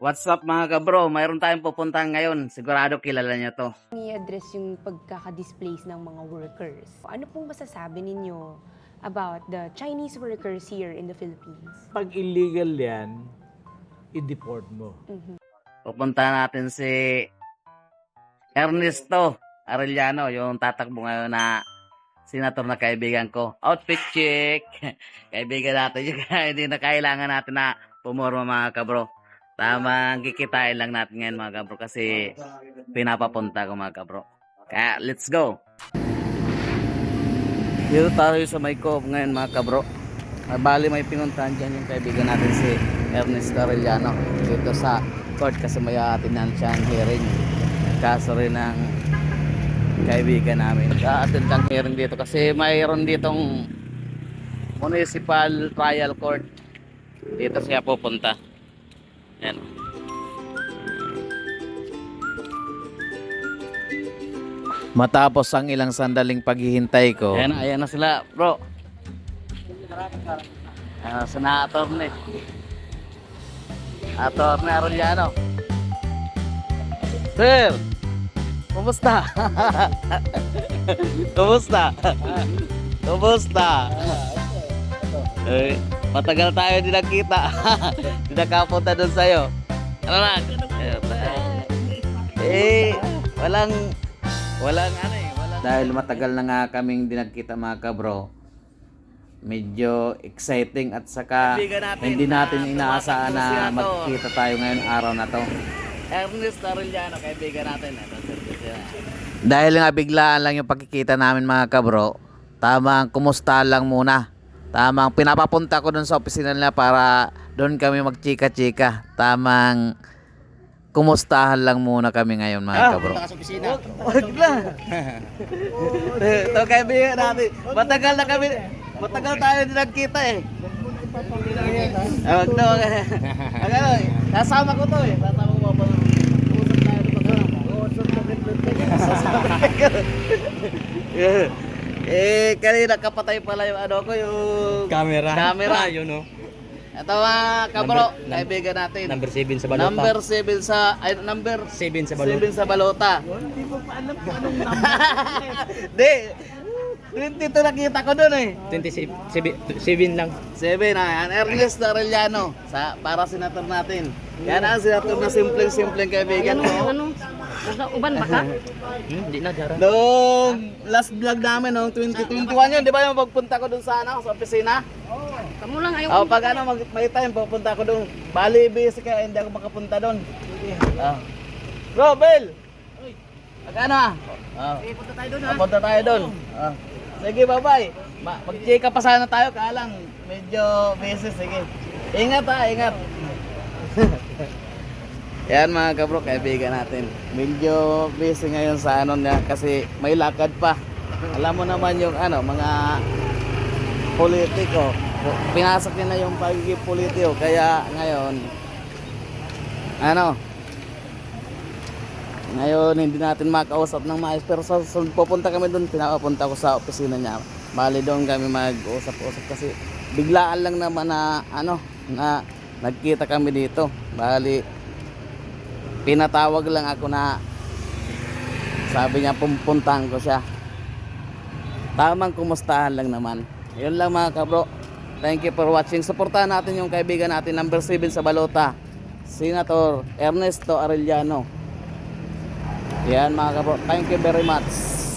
What's up mga kabro? Mayroon tayong pupuntahan ngayon. Sigurado kilala niyo to. i-address yung pagkaka-displace ng mga workers. Ano pong masasabi ninyo about the Chinese workers here in the Philippines? Pag illegal yan, i-deport mo. Pupuntahan natin si Ernesto Arellano, yung tatakbo ngayon na senator na kaibigan ko. Outfit check! kaibigan natin yun. Hindi na kailangan natin na pumorma mga kabro. Tamang kikitain lang natin ngayon mga kabro kasi pinapapunta ko mga kabro. Kaya let's go! Dito tayo sa may cove ngayon mga kabro. Ah, Bali may pinuntahan dyan yung kaibigan natin si Ernest Arellano dito sa court kasi may atinan siyang hearing. Kaso rin ng kaibigan namin. Ka-attend ang hearing dito kasi mayroon ditong municipal trial court. Dito siya pupunta. Yan. Matapos ang ilang sandaling paghihintay ko, Ayan, na, ayan na sila, bro. Uh, senator ni. Attorney Arellano. Sir! Kumusta? Kumusta? Kumusta? Eh, matagal tayo di nakita. di nakapunta doon sa'yo. Ano na? Eh, walang, walang ano eh, walang... dahil matagal na nga kaming di nagkita mga kabro, medyo exciting at saka natin hindi na natin inaasahan na siya to. magkita tayo ngayon araw na to. Ernest Arellano, kaibigan natin. Ito, sir. Dahil nga biglaan lang yung pagkikita namin mga kabro, tamang kumusta lang muna. Tamang pinapapunta ko dun sa opisina nila para doon kami magchika-chika. Tamang kumustahan lang muna kami ngayon mga kabro. Wag na. Ito kaibigan natin. Matagal na kami. Matagal tayo din nagkita eh. Ah, Wag na. wag na. Kasama ko to eh. Kasama ko pa. Usap tayo dito. Eh, kanina kapatay pala yung ano ko, yung Camera. Camera. yun o. Ito mga kabro, Number- kaibigan natin. Number 7 sa balota. Number 7 sa, ay, number 7 sa balota. 7 sa balota. Hindi mo pa alam kung anong number. Di, 22 nakita ko doon eh. 27 7 lang. 7 na yan, Ernest Arellano, sa, para senator natin. Yan ang senator na simpleng-simpleng kaibigan ko. Ano? Nasa uban ba ka? Hindi na dara. Noong last vlog namin, noong 2021 yun, di ba yung pagpunta ko doon sa, ano, sa opisina? Kamu lang ayaw Oh, pag ano, mag, may time, pupunta ko doon. Bali, busy kaya hindi ako makapunta doon. Ah. Bro, Bel! Pag ano ah? Oh. punta tayo doon Punta tayo doon. Ah. Sige, bye-bye. Ma- Mag-check pa sana tayo, kaya lang, medyo busy. Sige. Ingat ha, ingat. Yan mga kabro, kaibigan natin. Medyo busy ngayon sa ano niya kasi may lakad pa. Alam mo naman yung ano, mga politiko. Pinasok niya na yung pagiging politiko. Kaya ngayon, ano, ngayon hindi natin makausap ng maayos. Pero sa susunod pupunta kami doon, pinapapunta ko sa opisina niya. Bali doon kami mag-usap-usap kasi biglaan lang naman na ano, na nagkita kami dito. Bali, pinatawag lang ako na sabi niya pupuntahan ko siya. Tamang kumustahan lang naman. Yun lang mga kabro. Thank you for watching. Suportahan natin yung kaibigan natin number 7 sa Balota. Senator Ernesto Arellano. Yan mga kabro. Thank you very much.